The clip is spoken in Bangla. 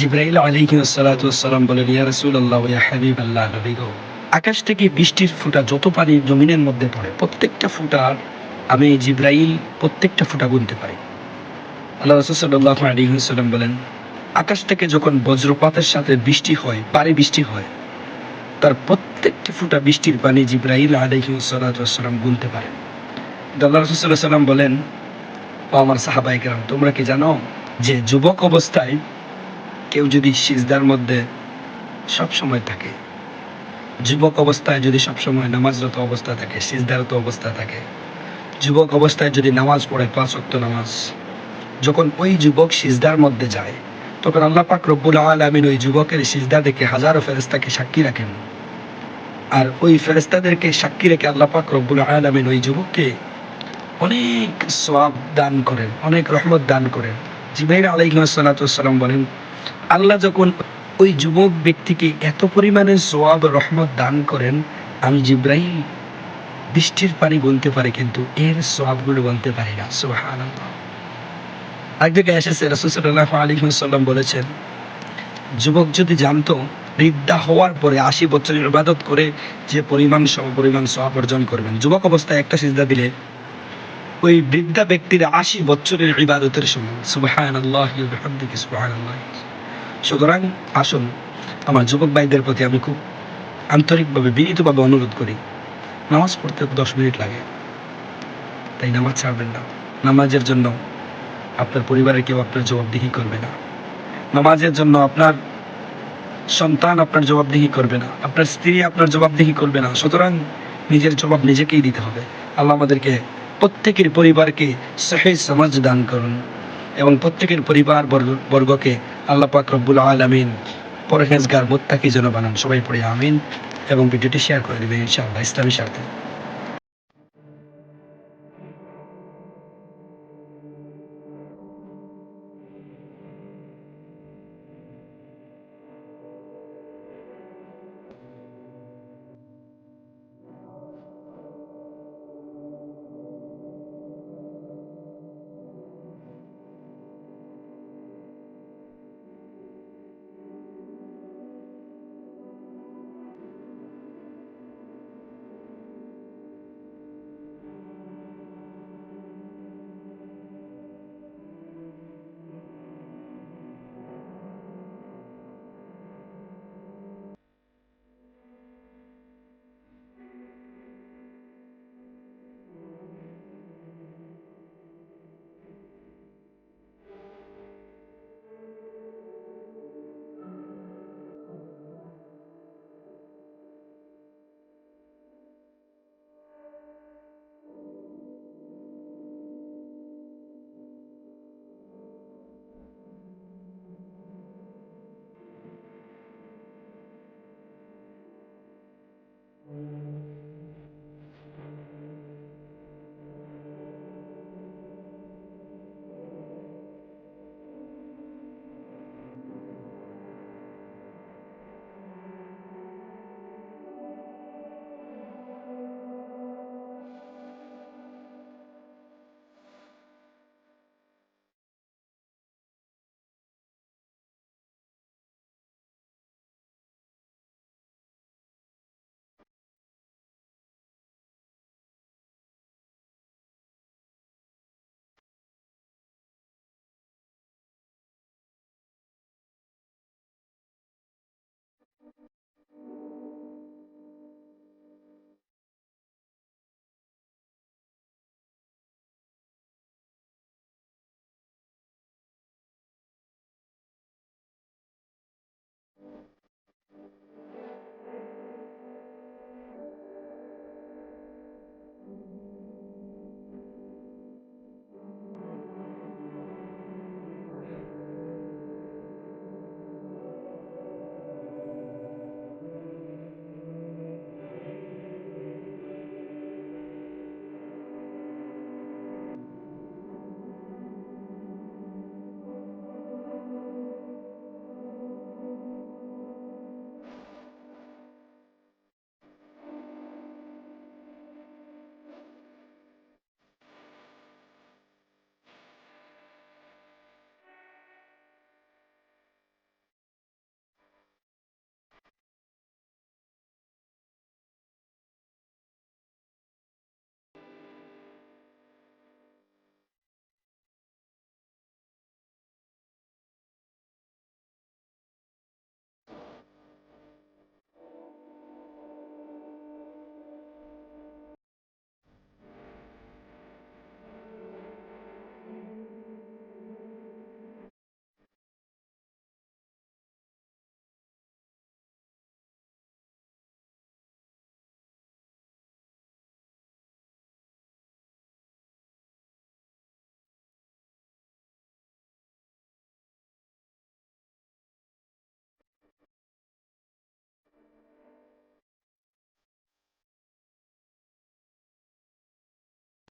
জিব্রাইল আলাইহিসালাম বলেন, ইয়া রাসূলুল্লাহ, ইয়া হাবিবাল্লাহ নবী গো আকাশ থেকে বৃষ্টির ফুটা যত পানি জমিনের মধ্যে পড়ে, প্রত্যেকটা ফুটার আমি জিব্রাইল প্রত্যেকটা ফুটা গুনতে পারি। আল্লাহ রাসূল সাল্লাল্লাহু আলাইহি ওয়াসাল্লাম বলেন, আকাশ থেকে যখন বজ্রপাতের সাথে বৃষ্টি হয় পারে বৃষ্টি হয়, তার প্রত্যেকটি ফুটা বৃষ্টির পানি জিব্রাইল আলাইহিসালাম গুনতে পারে। আল্লাহ রাসূল সাল্লাল্লাহু আলাইহি ওয়াসাল্লাম বলেন, ও আমার সাহাবাই কেরাম, তোমরা কি জানো যে যুবক অবস্থায় কেউ যদি সিজদার মধ্যে সব সময় থাকে, যুবক অবস্থায় যদি সব সময় নামাজরত অবস্থা থাকে, সিজদারত অবস্থা থাকে, যুবক অবস্থায় যদি নামাজ পড়ে, পাঁচ ওয়াক্ত নামাজ, যখন ওই যুবক সিজদার মধ্যে যায়, তখন আল্লাহ পাক রব্বুল আলামিন ওই যুবকের সিজদা দেখে হাজারো ফেরেস্তাকে সাক্ষী রাখেন। আর ওই ফেরেস্তাদেরকে সাক্ষী রেখে আল্লাহ পাক রব্বুল আলামিন ওই যুবককে অনেক সওয়াব দান করেন, অনেক রহমত দান করেন। জিবাইর আলাইসালাম বলেন আল্লাহ যখন ওই যুবক ব্যক্তিকে এত পরিমাণে সোয়াব, রহমত দান করেন, আমি জিব্রাহিম বৃষ্টির পানি গুনতে পারি, কিন্তু এর সোয়াবগুলো গুনতে পারি না। সুহান এক জায়গায় এসেছে রসুল্লাহ আলী সাল্লাম বলেছেন, যুবক যদি জানতো, বৃদ্ধা হওয়ার পরে আশি বছরের ইবাদত করে যে পরিমাণ সম, পরিমাণ সোয়াব অর্জন করবেন। যুবক অবস্থায় একটা সিজদা দিলে, ওই বৃদ্ধা ব্যক্তির আশি বছরের ইবাদতের সময় সুবাহান আল্লাহ সুবাহান আল্লাহ সুতরাং আসুন, আমার যুবক ভাইদের প্রতি আমি খুব আন্তরিকভাবে বিনীতভাবে অনুরোধ করি, নামাজ পড়তে দশ মিনিট লাগে। তাই নামাজ ছাড়বেন না। নামাজের জন্য আপনার পরিবারের কেউ আপনার জবাবদিহি করবে না। নামাজের জন্য আপনার সন্তান আপনার জবাবদিহি করবে না। আপনার স্ত্রী আপনার জবাবদিহি করবে না। সুতরাং নিজের জবাব নিজেকেই দিতে হবে। আল্লাহ আমাদেরকে প্রত্যেকের পরিবারকে সহি সমাজ দান করুন এবং প্রত্যেকের পরিবার বর্গ- বর্গকে আল্লাহ পাক রব্বুল আলমিন পরহেজগার মোত্তাকি যেন বানান সবাই পড়ে, আমিন। এবং ভিডিওটি শেয়ার করে দেবেন, ইনশাআল্লাহ, ইসলামী স্বার্থে।